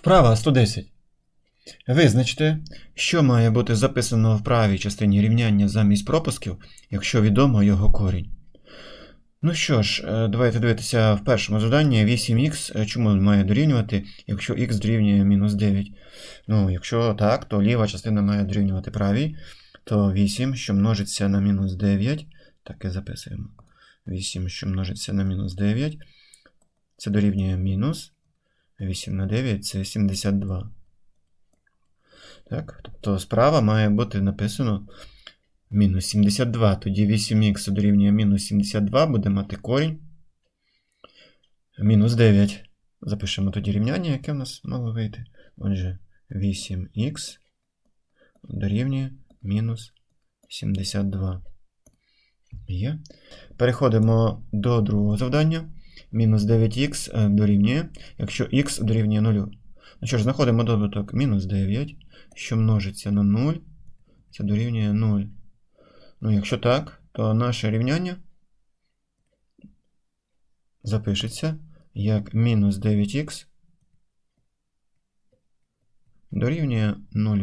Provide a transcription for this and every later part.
Вправа 110. Визначте, що має бути записано в правій частині рівняння замість пропусків, якщо відомо його корінь. Ну що ж, е, давайте дивитися в першому завданні 8х, е, чому має дорівнювати, якщо х дорівнює мінус 9. Ну, якщо так, то ліва частина має дорівнювати правій, то 8, що множиться на мінус 9, так і записуємо. 8, що множиться на мінус 9, це дорівнює мінус 8 на 9 це 72. Так, тобто справа має бути написано мінус 72. Тоді 8х дорівнює мінус 72, буде мати корінь. Мінус 9. Запишемо тоді рівняння, яке в нас мало вийти. Отже, 8х дорівнює мінус 72. Є. Переходимо до другого завдання. Мінус 9х е, дорівнює, якщо х дорівнює 0. Ну що ж, знаходимо добуток мінус 9, що множиться на 0, це дорівнює 0. Ну, якщо так, то наше рівняння запишеться як мінус 9х дорівнює 0.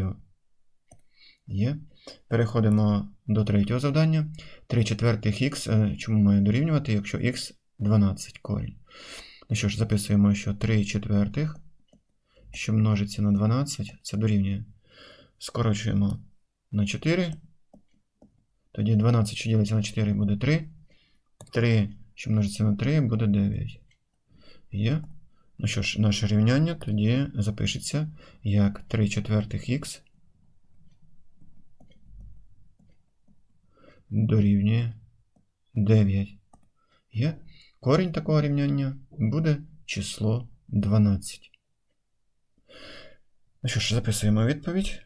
Є. Переходимо до третього завдання. 3 четвертих х, е, чому має дорівнювати, якщо х 12 корінь. Ну що ж, записуємо, що 3 четвертих, що множиться на 12, це дорівнює. Скорочуємо на 4. Тоді 12, що ділиться на 4, буде 3. 3, що множиться на 3, буде 9. Є. Ну що ж, наше рівняння тоді запишеться як 3 четвертих х дорівнює 9. Є. Корінь такого рівняння буде число 12. Ну що ж, записуємо відповідь.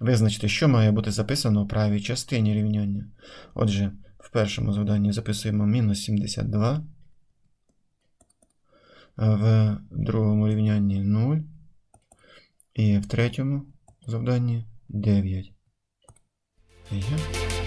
Визначте, що має бути записано у правій частині рівняння. Отже, в першому завданні записуємо мінус 72, в другому рівнянні 0, і в третьому завданні 9. Yeah.